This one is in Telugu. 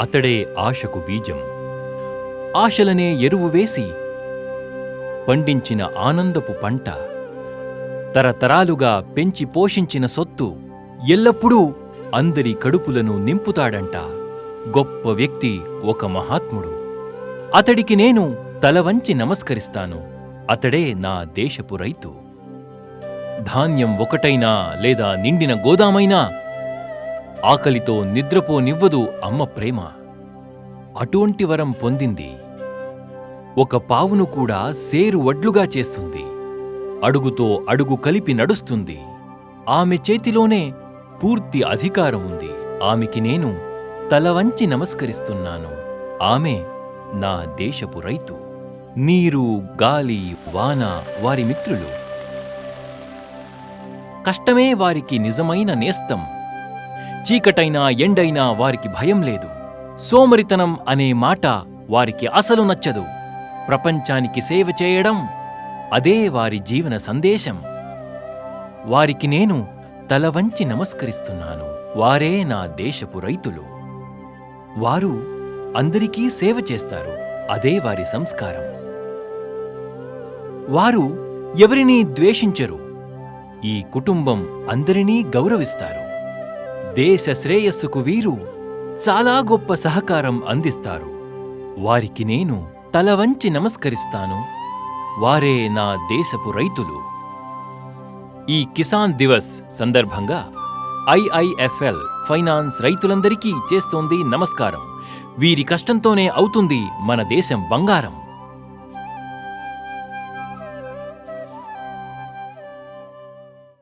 అతడే ఆశకు బీజం. ఆశలనే ఎరువు వేసి పండించిన ఆనందపు పంట తరతరాలుగా పెంచి పోషించిన సొత్తు ఎల్లప్పుడూ అందరి కడుపులను నింపుతాడంట గొప్ప వ్యక్తి ఒక మహాత్ముడు. అతడికి నేను తలవంచి నమస్కరిస్తాను అతడే నా దేశపు రైతు. ధాన్యం ఒకటైనా లేదా నిండిన గోదామైనా ఆకలితో నిద్రపోనివ్వదు అమ్మ ప్రేమ. అటువంటి వరం పొందింది. ఒక పావును కూడా సేరు వడ్లుగా చేస్తుంది. అడుగుతో అడుగు కలిపి నడుస్తుంది. ఆమె చేతిలోనే పూర్తి అధికారం ఉంది. ఆమెకి నేను తల వంచి నమస్కరిస్తున్నాను. ఆమె నా దేశపు రైతు. నీరు గాలి వాన వారి మిత్రులు. కష్టమే వారికి నిజమైన నేస్తం. చీకటైనా ఎండైనా వారికి భయం లేదు. సోమరితనం అనే మాట వారికి అసలు నచ్చదు. ప్రపంచానికి సేవ చేయడం అదే వారి జీవన సందేశం. వారికి నేను తల వంచి నమస్కరిస్తున్నాను. వారే నా దేశపు రైతులు. వారు అందరికీ సేవ చేస్తారు. అదే వారి సంస్కారం. వారు ఎవరినీ ద్వేషించరు. ఈ కుటుంబం అందరినీ గౌరవిస్తారు. దేశ శ్రేయస్సుకు వీరు చాలా గొప్ప సహకారం అందిస్తారు. వారికి నేను తలవంచి నమస్కరిస్తాను. వారే నా దేశపు రైతులు. ఈ కిసాన్ దివస్ సందర్భంగా ఐఐఎఫ్ఎల్ ఫైనాన్స్ రైతులందరికీ చేస్తోంది నమస్కారం. వీరి కష్టంతోనే అవుతుంది మన దేశం బంగారం.